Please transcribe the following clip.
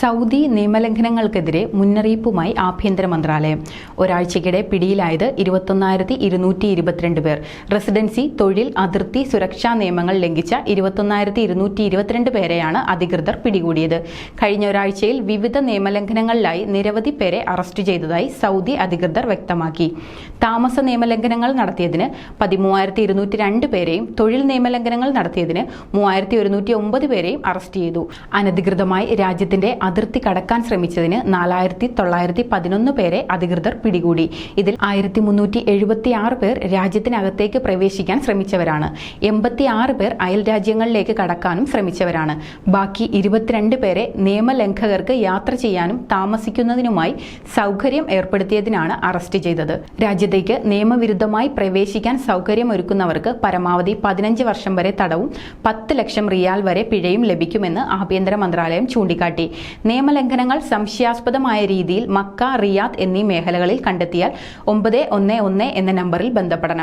Saudi നിയമലംഘനങ്ങൾക്കെതിരെ മുന്നറിയിപ്പുമായി ആഭ്യന്തര മന്ത്രാലയം. ഒരാഴ്ചയ്ക്കിടെ പിടിയിലായത് ഇരുപത്തൊന്നായിരത്തി ഇരുന്നൂറ്റി ഇരുപത്തിരണ്ട് പേർ. റെസിഡൻസി തൊഴിൽ അതിർത്തി സുരക്ഷാ നിയമങ്ങൾ ലംഘിച്ച ഇരുപത്തൊന്നായിരത്തി ഇരുന്നൂറ്റി ഇരുപത്തിരണ്ട് പേരെയാണ് അധികൃതർ പിടികൂടിയത്. കഴിഞ്ഞ ഒരാഴ്ചയിൽ വിവിധ നിയമലംഘനങ്ങളിലായി നിരവധി പേരെ അറസ്റ്റ് ചെയ്തതായി സൗദി അധികൃതർ വ്യക്തമാക്കി. താമസ നിയമലംഘനങ്ങൾ നടത്തിയതിന് പതിമൂവായിരത്തി ഇരുന്നൂറ്റി രണ്ട് പേരെയും തൊഴിൽ നിയമലംഘനങ്ങൾ നടത്തിയതിന് മൂവായിരത്തി ഒരുന്നൂറ്റി ഒമ്പത് പേരെയും അറസ്റ്റ് ചെയ്തു. അനധികൃതമായി രാജ്യത്തിന്റെ അതിർത്തി കടക്കാൻ ശ്രമിച്ചതിന് നാലായിരത്തി തൊള്ളായിരത്തി പതിനൊന്ന് പേരെ അധികൃതർ പിടികൂടി. ഇതിൽ ആയിരത്തി മുന്നൂറ്റി എഴുപത്തി ആറ് പേർ രാജ്യത്തിനകത്തേക്ക് പ്രവേശിക്കാൻ ശ്രമിച്ചവരാണ്. എൺപത്തി ആറ് പേർ അയൽ രാജ്യങ്ങളിലേക്ക് കടക്കാനും ശ്രമിച്ചവരാണ്. ബാക്കി ഇരുപത്തിരണ്ട് പേരെ നിയമലംഘകർക്ക് യാത്ര ചെയ്യാനും താമസിക്കുന്നതിനുമായി സൗകര്യം ഏർപ്പെടുത്തിയതിനാണ് അറസ്റ്റ് ചെയ്തത്. രാജ്യത്തേക്ക് നിയമവിരുദ്ധമായി പ്രവേശിക്കാൻ സൗകര്യമൊരുക്കുന്നവർക്ക് പരമാവധി പതിനഞ്ച് വർഷം വരെ തടവും പത്ത് ലക്ഷം റിയാൽ വരെ പിഴയും ലഭിക്കുമെന്ന് ആഭ്യന്തര മന്ത്രാലയം ചൂണ്ടിക്കാട്ടി. നിയമലംഘനങ്ങൾ സംശയാസ്പദമായ രീതിയിൽ മക്ക റിയാദ് എന്നീ മേഖലകളിൽ കണ്ടെത്തിയാൽ ഒമ്പത് ഒന്ന് ഒന്ന് എന്ന നമ്പറിൽ ബന്ധപ്പെടണം.